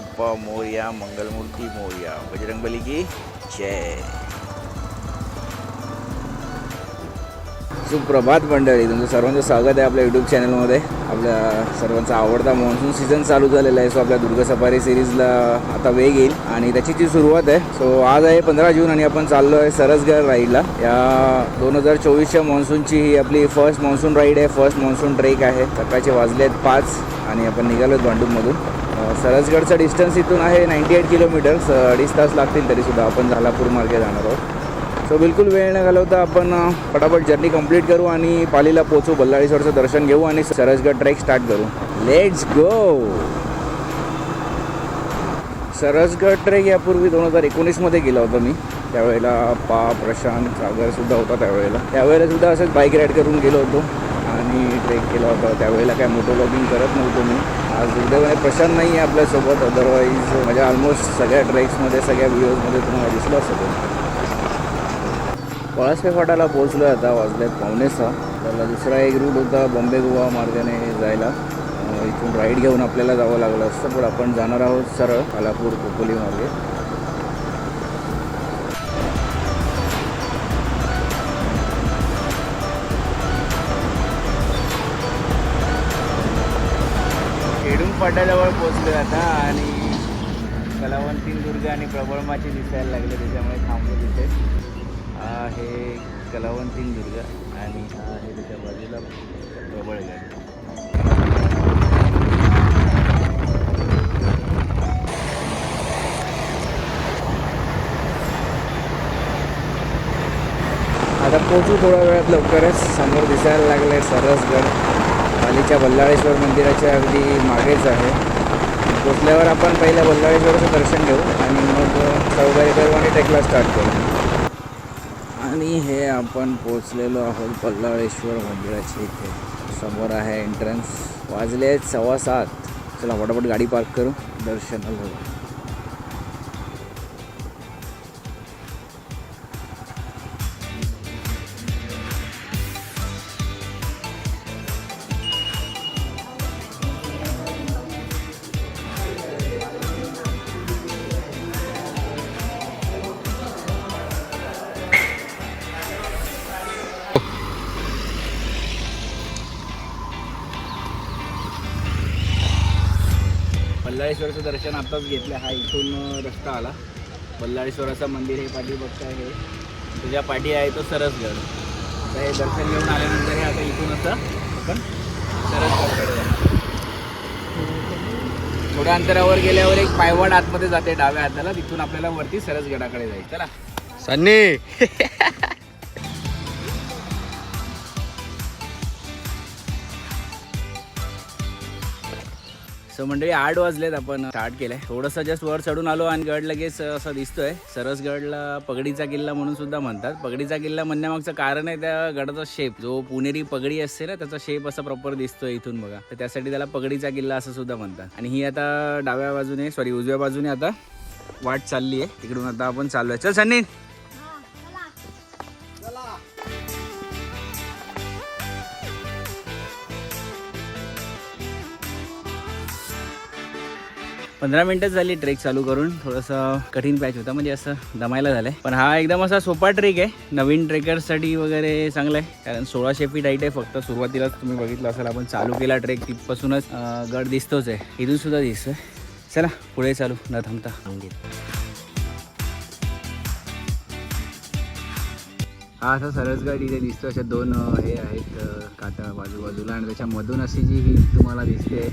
मंगलमूर्ती मोर्या बजरंगबली की जय सुप्रभात मंडळी तुमचं सर्वांचं स्वागत आहे आपल्या यूट्यूब चॅनलमध्ये आपल्या सर्वांचा आवडता मान्सून सीझन चालू झालेला आहे. सो आपल्या दुर्ग सफारी सिरीजला आता वेग येईल आणि त्याची जी सुरुवात आहे. सो आज आहे पंधरा जून आणि आपण चाललो आहे सरसगड राईडला या दोन हजार चोवीसच्या मान्सूनची ही आपली फर्स्ट मान्सून राईड आहे. फर्स्ट मान्सून ट्रेक आहे. सकाळचे वाजले आहेत पाच आणि आपण निघालो आहेत भांडूपमधून सरसगडचा डिस्टन्स इथून आहे नाईंटी एट किलोमीटर्स अडीच तास लागतील तरीसुद्धा आपण झालापूर मार्गे जाणार आहोत. सो बिलकुल वेळ न घालवता आपण पटापट फटाफट जर्नी कंप्लीट करू आणि पालीला पोचू बल्लाळेश्वरचं दर्शन घेऊ आणि सरसगड ट्रेक स्टार्ट करू. लेट्स गो सरसगड ट्रेक यापूर्वी दोन हजार एकोणीसमध्ये गेला होता मी. त्यावेळेला पा प्रशांत सागरसुद्धा होता त्यावेळेला. त्यावेळेला सुद्धा असंच बाईक राईड करून गेलो होतो. आणि ट्रेक केला होता. त्यावेळेला काय मोटो ब्लॉगिंग करत नव्हतो मी. आज दुर्दैवाने म्हणजे प्रशांत नाही आहे आपल्यासोबत अदरवाईज माझ्या ऑलमोस्ट सगळ्या ट्रेक्समध्ये सगळ्या व्हिडिओजमध्ये तुम्हाला दिसलं असेल. पळसपे फाटाला पोहोचलो आहे आता वाजले पावणेसा त्याला दुसरा एक रूट होता बॉम्बे गोवा मार्गाने जायला. इथून राईड घेऊन आपल्याला जावं लागलं असतं पण आपण जाणार आहोत सरळ कालापूर कोकोली मार्गे. खेडून फाट्याजवळ आता आणि कलावंतीन दुर्ग आणि प्रबळमाची दिसायला लागले त्याच्यामुळे थांबलो तिथे. हे कलावंती कलावंतीन दुर्ग आणि हा त्याच्या बाजूला प्रबळगड आता पोचू थोड्या वेळात लवकरच. समोर दिसायला लागलं आहे सरसगड. पालीच्या बल्लाळेश्वर मंदिराच्या अगदी मागेच आहे. पोचल्यावर आपण पहिल्या बल्लाळेश्वरचं दर्शन घेऊ आणि मग चौबाई करू आणि ट्रेकला स्टार्ट करू. आणि हे आपण पोचलेलो आहोत बल्लाळेश्वर मंदिराच्या इथे. समोर आहे एंट्रन्स वाजले आहेत सव्वा सात. चला फटाफट गाडी पार्क करू. दर्शनाला जाऊ. बल्लाळेश्वराचं दर्शन आताच घेतलं हा इथून रस्ता आला. बल्लाळेश्वराचं मंदिर हे पाठी बघता आहे तुझ्या पाठी आहे तो सरसगड. आता हे दर्शन घेऊन आल्यानंतर हे आता इथून असं आपण सरसगडकडे जाऊ. थोड्या अंतरावर गेल्यावर एक पायवड आतमध्ये जाते डाव्या हाताला. तिथून आपल्याला वरती सरसगडाकडे जाईल चला. सन्नी! सो मंडळी आठ वाजलेत आपण. स्टार्ट केलंय. थोडंसं जस्ट वर चढून आलो आणि गड लगेच असं दिसतोय. सरसगडला पगडीचा किल्ला म्हणून सुद्धा म्हणतात. पगडीचा किल्ला म्हणण्यामागचं कारण आहे त्या गडाचा शेप जो पुणेरी पगडी असते ना त्याचा शेप असा प्रॉपर दिसतोय इथून बघा. तर त्यासाठी त्याला पगडीचा किल्ला असं सुद्धा म्हणतात. आणि ही आता डाव्या बाजूने सॉरी उजव्या बाजूने आता वाट चालली आहे तिकडून आता आपण चाललोय. चल सन्नी. पंधरा मिनिटच झाली ट्रेक चालू करून. थोडंसं कठीण पॅच होता म्हणजे असं दमायला झालंय. पण हा एकदम असा सोपा ट्रेक आहे. नवीन ट्रेकर्ससाठी वगैरे चांगला आहे कारण सोळाशे फीट हाईट आहे फक्त. सुरुवातीलाच तुम्ही बघितलं असेल आपण चालू केला ट्रेक. तिथपासूनच गड दिसतोच आहे. इथून सुद्धा दिसतोय. चला पुढे चालू. न थांबता. हा असा सरसगड इथे दिसतो अशा दोन हे आहेत काटा बाजूबाजूला. आणि त्याच्यामधून अशी जी ही तुम्हाला दिसते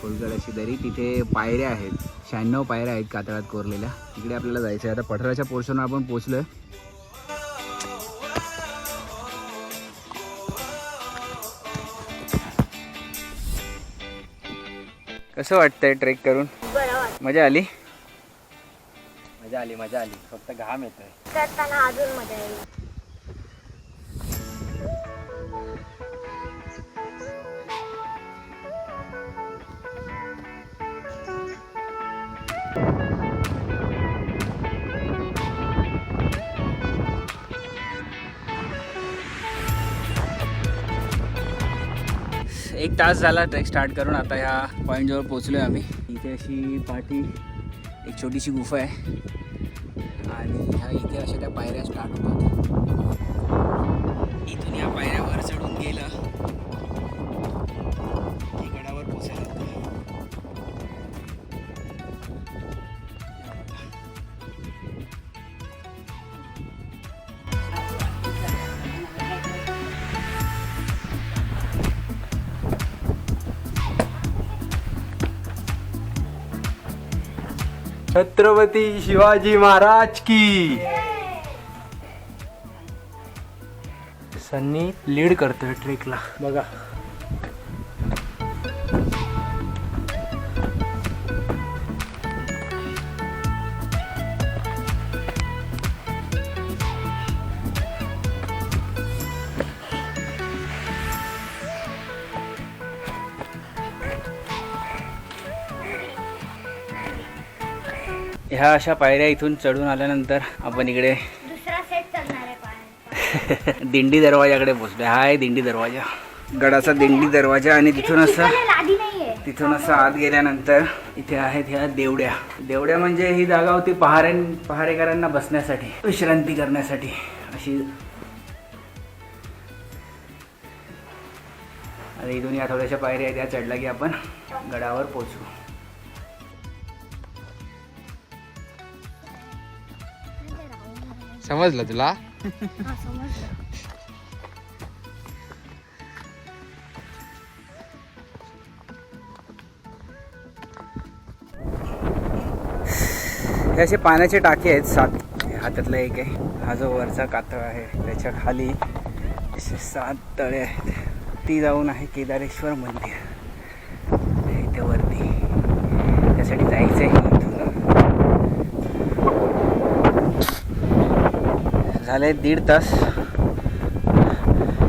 खोलगड अशी दरी. तिथे पायऱ्या आहेत. शहाण्णव पायऱ्या आहेत कातळात कोरलेल्या. तिकडे आपल्याला जायचं आहे. आता पठाराच्या पोर्शनवर आपण पोहोचलोय. कसं वाटतंय ट्रेक करून? मजा आली? मजा आली मजा आली. फक्त घाम येतोय. करताना अजून मजा येईल एक तास झाला ट्रेक स्टार्ट करून आता ह्या पॉईंटजवळ पोचलो आहे आम्ही. इथे अशी पाठी एक छोटीशी गुफा आहे. आणि ह्या इथे अशा त्या पायऱ्या स्टार्ट होतात. इथून या पायऱ्या वर चढून गेलं. छत्रपती शिवाजी महाराज की. सन्नी लीड करतोय ट्रेकला. बघा. ह्या अशा पायऱ्या इथून चढून आल्यानंतर आपण इकडे दिंडी दरवाजाकडे पोचलो हा आहे दिंडी दरवाजा. गडाचा दिंडी दरवाजा आणि तिथून असं तिथून असं आत गेल्यानंतर इथे आहेत ह्या देवड्या. देवड्या म्हणजे ही जागा होती पहारे पहारेकरांना बसण्यासाठी विश्रांती करण्यासाठी. अशी आणि इथून या थोड्याशा पायऱ्या आहेत त्या चढल्या की आपण गडावर पोचू समजलं तुला? हे असे पाण्याचे टाके आहेत सात हातातला एक आहे. हा जो वरचा कातळ आहे त्याच्याखाली असे सात तळे आहेत. ती जाऊन आहे केदारेश्वर मंदिर. इथे वरती. त्यासाठी जायचं आहे इथून झाले दीड तास.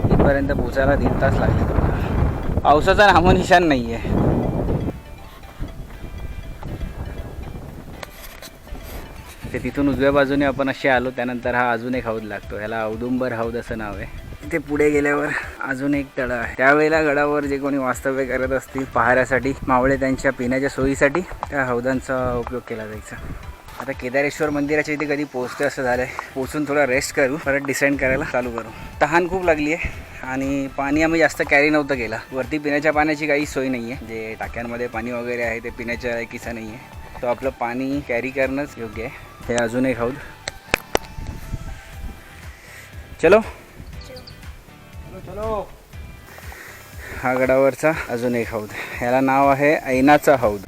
इथपर्यंत पोचायला दीड तास लागले. पावसाचा नामोनिशान नाही आहे ते तिथून उजव्या बाजूने आपण असे आलो त्यानंतर हा अजून एक हौद लागतो. ह्याला औदुंबर हौद असं नाव आहे. ते पुढे गेल्यावर अजून एक तळ आहे. त्यावेळेला गडावर जे कोणी वास्तव्य करत असतील पहाऱ्यासाठी मावळे त्यांच्या पिण्याच्या सोयीसाठी त्या हौदांचा उपयोग केला जायचा. आता केदारेश्वर मंदिराच्या इथे कधी पोहोचतो असं झालं आहे पोचून थोडा रेस्ट करू. परत डिसाईड करायला चालू करू. तहान खूप लागली आहे आणि पाणी आम्ही जास्त कॅरी नव्हतं केलं. वरती पिण्याच्या पाण्याची काही सोय नाही आहे जे टाक्यांमध्ये पाणी वगैरे आहे ते पिण्याच्या लायकीचं नाही आहे तो आपलं पाणी कॅरी करणंच योग्य आहे. हे अजून एक हौद. चलो. चलो. हा गडावरचा अजून एक हौद. ह्याला नाव आहे ऐनाचा हौद.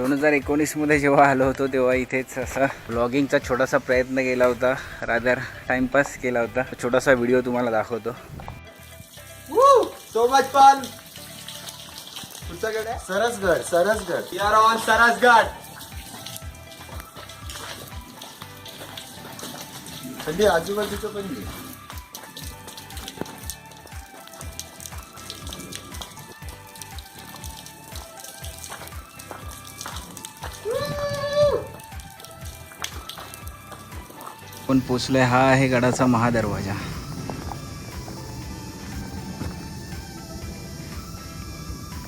दोन हजार एकोणीसमध्ये जेव्हा आलो होतो तेव्हा इथेच असा ब्लॉगिंगचा छोटासा प्रयत्न केला होता. रादर टाइमपास केला होता. छोटासा व्हिडिओ तुम्हाला दाखवतो. सो मच पण Sarasgad Sarasgad. Are on Sarasgad. थंडी आजूबाजूचं पण आपण पोचलोय हा आहे गडाचा महादरवाजा.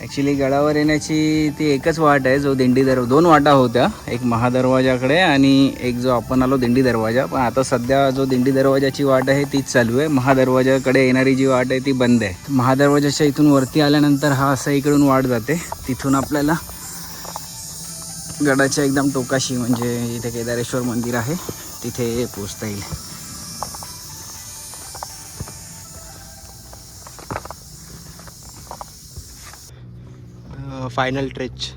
ॲक्च्युली गडावर येण्याची ती एकच वाट आहे जो दिंडी दर दोन वाटा होत्या एक महादरवाजाकडे आणि एक जो आपण आलो दिंडी दरवाजा. पण आता सध्या जो दिंडी दरवाजाची वाट आहे तीच चालू आहे. महादरवाजाकडे येणारी जी वाट आहे ती बंद आहे. महादरवाजाच्या इथून वरती आल्यानंतर हा असा इकडून वाट जाते. तिथून आपल्याला गडाच्या एकदम टोकाशी म्हणजे इथे केदारेश्वर मंदिर आहे. तिथे पोचता येईल. फायनल ट्रेच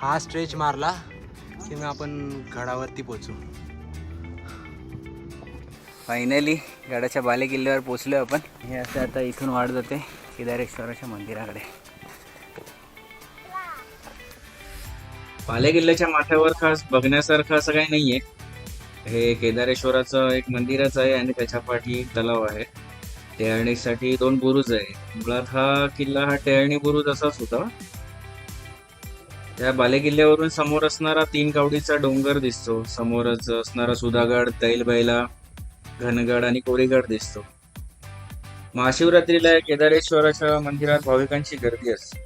हा स्ट्रेच मारला की मग आपण गडावरती पोचू. फायनली गडाच्या बाले किल्ल्यावर पोचलो आपण. हे असं आता इथून वाढ जाते केदारेश्वराच्या मंदिराकडे. पाले किल्ल्याच्या माथ्यावर खास बघण्यासारखं असं काही नाहीये. हे केदारेश्वराचं एक मंदिरच आहे आणि त्याच्या पाठी एक तलाव आहे. टेहळणीसाठी दोन बुरुज आहे. मुळात हा किल्ला हा टेहळणी बुरुज असाच होता. त्या बालेकिल्ल्यावरून समोर असणारा तीन कावडीचा डोंगर दिसतो. समोरच असणारा सुधागड तैलबैला घनगड आणि कोरीगड दिसतो. महाशिवरात्रीला केदारेश्वराच्या मंदिरात भाविकांची गर्दी असते.